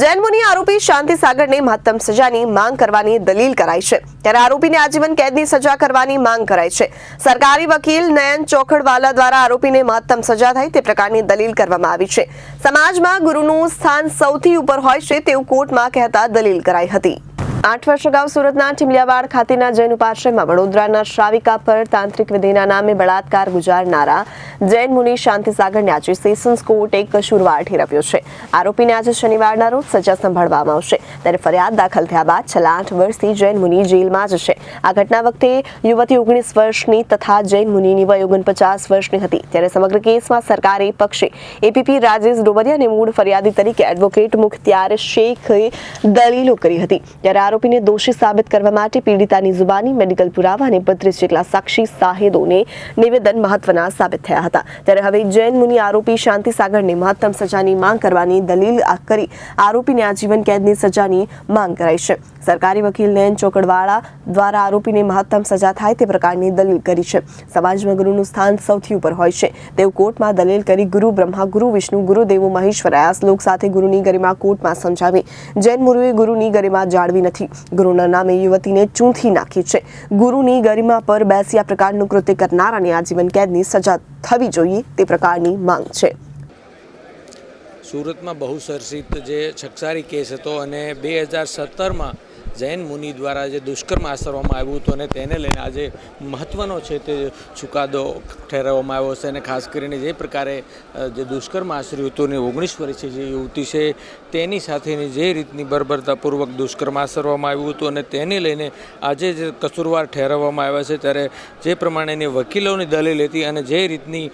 જૈન મુનિ આરોપી શાંતિ સાગરને મહત્તમ સજાની માંગ કરવાની દલીલ કરાઈ છે. ત્યારે આરોપીને આજીવન કેદની સજા કરવાની માંગ કરાઈ છે. સરકારી વકીલ નયન ચોખડવાલા દ્વારા આરોપીને મહત્તમ સજા થાય તે પ્રકારની દલીલ કરવામાં આવી છે. સમાજમાં ગુરુનું સ્થાન સૌથી ઉપર હોય છે તેવું કોર્ટમાં કહેતા દલીલ કરાઈ હતી. આઠ વર્ષ અગાઉ સુરતના ટીમલિયાવાડ ખાતેના જૈન ઉપાશ્રયમાં વડોદરાના શ્રાવિકા પર તાંત્રિક વિધિના નામે બળાત્કાર ગુજારનારા જૈન મુનિ શાંતિ સાગરને આજે સેશન્સ કોર્ટે કસૂરવાર ઠેરવ્યો છે. આરોપીને આજે શનિવારના રોજ સજા સંભાળવામાં આવશે. ત્યારે ફરિયાદ દાખલ થયા બાદ છેલ્લા આઠ વર્ષથી જૈન મુનિ જેલમાં જ છે. આ ઘટના વખતે યુવતી ઓગણીસ વર્ષની તથા જૈન મુનિની વય ઓગણપચાસ વર્ષની હતી. ત્યારે સમગ્ર કેસમાં સરકારે પક્ષે એપીપી રાજેશ ડોબરિયાને મૂળ ફરિયાદી તરીકે એડવોકેટ મુખ્તિયાર શેખે દલીલો કરી હતી. ત્યારે આરોપીને દોષી સાબિત કરવા માટે પીડિતાની જુબાની, મેડિકલ પુરાવા અને બત્રીસ જેટલા સાક્ષી સાહેદોને નિવેદન મહત્વના સાબિત થયા હતા. ત્યારે હવે જૈન મુનિ આરોપી શાંતિ સાગરને મહત્તમ સજાની માંગ કરવાની દલીલ કરી આરોપીને આજીવન કેદની સજાની માંગ કરાઈ છે. સરકારી વકીલ નયન ચોકડવાળા દ્વારા આરોપીને મહત્તમ સજા થાય તે પ્રકારની દલીલ કરી છે. સમાજમાં ગુરુનું સ્થાન સૌથી ઉપર હોય છે. તેઓ કોર્ટમાં દલીલ કરી ગુરુ બ્રહ્મા, ગુરુ વિષ્ણુ, ગુરુ દેવો, મહેશ્વર શ્લોક સાથે ગુરુની ગરિમા કોર્ટમાં સમજાવી. જૈન મુરુએ ગુરુની ગરિમા જાળવી નથી. ગુરુના નામે યુવતીને ચૂંથી નાખી છે. ગુરુની ગરિમા પર બેસી આ પ્રકારનું કૃત્ય કરનારાને આજીવન કેદની સજા થવી જોઈએ તે પ્રકારની માંગ છે. સુરતમાં બહુ સરસિત જે છકસારી કેસ હતો અને બે હજાર સત્તરમાં જૈન મુનિ દ્વારા જે દુષ્કર્મ આચરવામાં આવ્યું હતું અને તેને લઈને આજે મહત્ત્વનો છે તે ચુકાદો ઠેરવવામાં આવ્યો છે અને ખાસ કરીને જે પ્રકારે જે દુષ્કર્મ આચર્યું હતું અને ઓગણીસ વર્ષે જે યુવતી છે તેની સાથેની જે રીતની બર્બરતાપૂર્વક દુષ્કર્મ આચરવામાં આવ્યું હતું અને તેને લઈને આજે જે કસૂરવાર ઠેરવવામાં આવ્યા છે ત્યારે જે પ્રમાણેની વકીલોની દલીલ હતી અને જે રીતની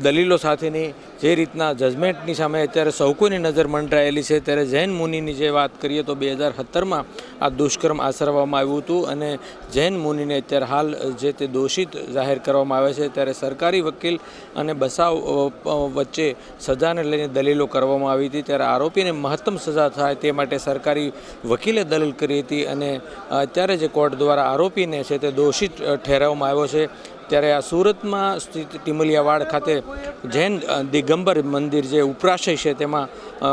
દલીલો સાથેની જે રીતના જજમેન્ટની સામે અત્યારે સૌ કોઈની નજર મંડરાયેલી છે. ત્યારે જૈન મુનિની જે વાત કરીએ તો બે હજાર સત્તરમાં આ દુષ્કર્મ આચરવામાં આવ્યું હતું અને જૈન મુનિને અત્યારે હાલ જે તે દોષિત જાહેર કરવામાં આવે છે, ત્યારે સરકારી વકીલ અને બસાવ વચ્ચે સજાને લઈને દલીલો કરવામાં આવી હતી. ત્યારે આરોપીને મહત્તમ સજા થાય તે માટે સરકારી વકીલે દલીલ કરી હતી અને અત્યારે જે કોર્ટ દ્વારા આરોપીને છે તે દોષિત ઠેરવવામાં આવ્યો છે. ત્યારે આ સુરતમાં સ્થિત ટિમલિયાવાડ ખાતે જૈન દિગંબર મંદિર જે ઉપરાશય છે, તેમાં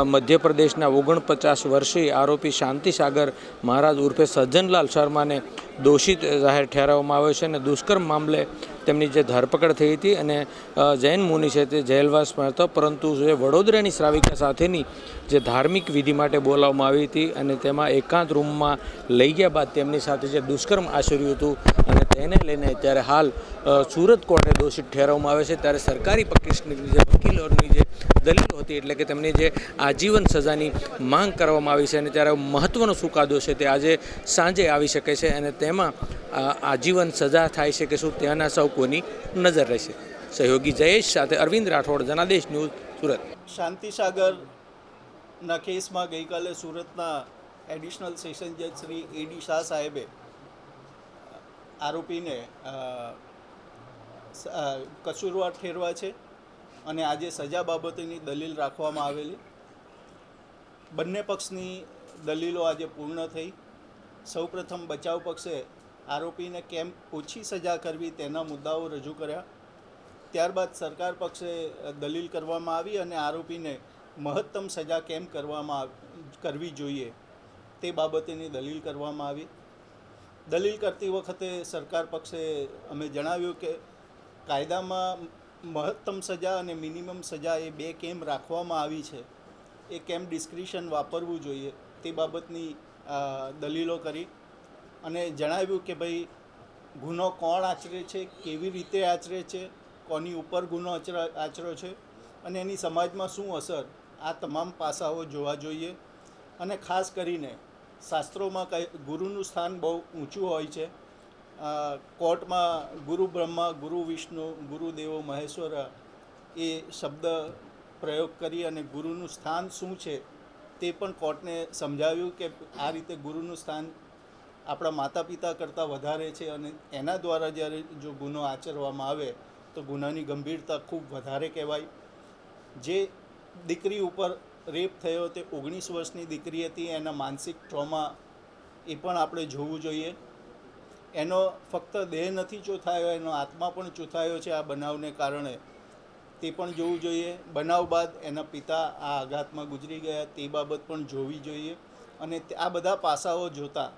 મધ્યપ્રદેશના ઓગણપચાસ વર્ષીય આરોપી શાંતિ સાગર મહારાજ ઉર્ફે સજ્જનલાલ શર્માને દોષિત જાહેર ઠેરવવામાં આવ્યો છે અને દુષ્કર્મ મામલે તેમની જે ધરપકડ થઈ હતી અને જૈન મુનિ છે તે જેલવાસમાં હતો પરંતુ જે વડોદરાની શ્રાવિકા સાથેની જે ધાર્મિક વિધિ માટે બોલાવવામાં આવી હતી અને તેમાં એકાંત રૂમમાં લઈ ગયા બાદ તેમની સાથે જે દુષ્કર્મ આચર્યું હતું અને તેને લઈને અત્યારે હાલ સુરત કોર્ટે દોષિત ઠેરવવામાં આવે છે. ત્યારે સરકારી પક્ષની જે વકીલોની જે હતી એટલે કે તેમની જે આજીવન સજાની માંગ કરવામાં આવી છે અને ત્યારે મહત્ત્વનો ચુકાદો છે તે આજે સાંજે આવી શકે છે અને તેમાં આજીવન સજા થાય છે કે શું ત્યાંના સૌ કોની નજર રહેશે. સહયોગી જયેશ સાથે અરવિંદ રાઠોડ, જનાદેશ ન્યૂઝ, સુરત. શાંતિસાગરના કેસમાં ગઈકાલે સુરતના એડિશનલ સેશન જજ શ્રી એડી શાહ સાહેબે આરોપીને કસૂરવાર ઠેરવા છે. અને આજે સજા બાબતેની દલીલ રાખવામાં આવેલી, બંને પક્ષની દલીલો આજે પૂર્ણ થઈ. સૌપ્રથમ બચાવ પક્ષે આરોપીને કેમ ઓછી સજા કરવી તેના મુદ્દાઓ રજૂ કર્યા. ત્યારબાદ સરકાર પક્ષે દલીલ કરવામાં આવી અને આરોપીને મહત્તમ સજા કેમ કરવામાં કરવી જોઈએ તે બાબતેની દલીલ કરવામાં આવી. દલીલ કરતી વખતે સરકાર પક્ષે અમે જણાવ્યું કે કાયદામાં મહત્તમ સજા અને મિનિમમ સજા એ બે કેમ રાખવામાં આવી છે, એ કેમ ડિસ્ક્રિશન વાપરવું જોઈએ તે બાબતની દલીલો કરી અને જણાવ્યું કે ભાઈ, ગુનો કોણ આચરે છે, કેવી રીતે આચરે છે, કોની ઉપર ગુનો આચરા છે અને એની સમાજમાં શું અસર, આ તમામ પાસાઓ જોવા જોઈએ અને ખાસ કરીને શાસ્ત્રોમાં કઈ, ગુરુનું સ્થાન બહુ ઊંચું હોય છે કોર્ટમાં ગુરુ બ્રહ્મા, ગુરુ વિષ્ણુ ગુરુદેવો મહેશ્વર એ શબ્દ પ્રયોગ કરી અને ગુરુનું સ્થાન શું છે તે પણ કોર્ટને સમજાવ્યું કે આ રીતે ગુરુનું સ્થાન આપણા માતા પિતા કરતાં વધારે છે અને એના દ્વારા જ્યારે જો ગુનો આચરવામાં આવે તો ગુનાની ગંભીરતા ખૂબ વધારે કહેવાય. જે દીકરી ઉપર રેપ થયો તે ઓગણીસ વર્ષની દીકરી હતી, એના માનસિક ટ્રોમા એ પણ આપણે જોવું જોઈએ. એનો ફક્ત દેહ નથી ચોથાયો, એનો આત્મા પણ ચોથાયો છે આ બનાવને કારણે. તે પણ જોવું જોઈએ. બનાવ બાદ એના પિતા આ આઘાતમાં ગુજરી ગયા. તે બાબત પણ જોવી જોઈએ. અને આ બધા પાસાઓ જોતા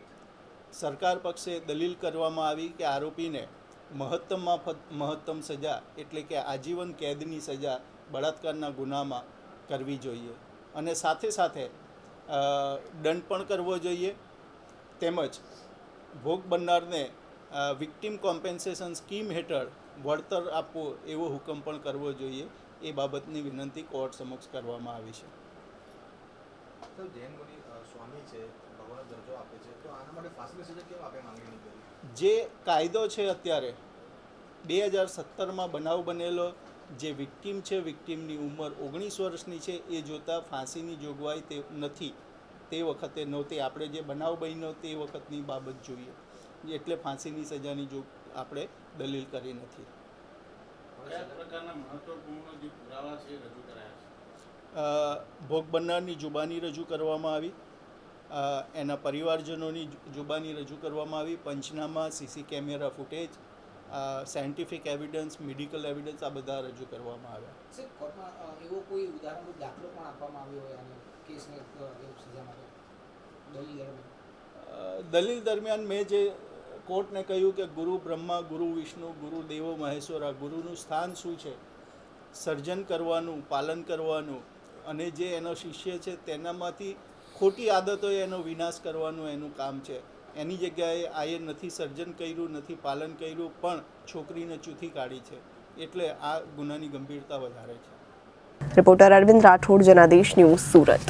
સરકાર પક્ષે દલીલ કરવામાં આવી કે આરોપીને મહત્તમમાં મહત્તમ સજા એટલે કે આજીવન કેદની સજા બળાત્કારના ગુનામાં કરવી જોઈએ. અને સાથે સાથે દંડ પણ કરવો જોઈએ. તેમજ ભોગ બનનારને વિક્ટિમ કોમ્પેન્સેશન સ્કીમ હેઠળ વળતર આપવું એવો હુકમ પણ કરવો જોઈએ એ બાબતની વિનંતી કોર્ટ સમક્ષ કરવામાં આવી છે. જે કાયદો છે અત્યારે બે હજાર સત્તરમાં બનાવ બનેલો જે વિક્ટીમ છે વિક્ટીમની ઉંમર ઓગણીસ વર્ષની છે એ જોતાં ફાંસીની જોગવાઈ તે નથી. તે વખતે નહોતી. આપણે જે બનાવ બન્યો તે વખતની બાબત જોઈએ. એટલે ફાંસીની સજાની જો આપણે દલીલ કરી નથી. કયા પ્રકારના મહત્વપૂર્ણ જે પુરાવા છે એ રજૂ કરાયા છે? અ, ભોગ બનનારની જુબાની રજૂ કરવામાં આવી. એના પરિવારજનોની જુબાની રજૂ કરવામાં આવી. પંચનામા CC camera footage scientific evidence medical evidence આ બધા રજૂ કરવામાં આવ્યા. એવો કોઈ ઉદાહરણ દાખલો પણ આપવામાં આવ્યો હોય દલીલ દરમિયાન? મેં જે કોર્ટને કહ્યું કે ગુરુ બ્રહ્મા ગુરુ વિષ્ણુ ગુરુ દેવો મહેશ્વર આ ગુરુનું સ્થાન શું છે? સર્જન કરવાનું પાલન કરવાનું અને જે એનો શિષ્ય છે તેનામાંથી ખોટી આદતોએ એનો વિનાશ કરવાનું એનું કામ છે. એની જગ્યાએ આ એ નથી સર્જન કર્યું નથી પાલન કર્યું પણ છોકરીને ચૂથી કાઢી છે. એટલે આ ગુનાની ગંભીરતા વધારે છે. Reporter Arvind Rathod Janadesh news Surat.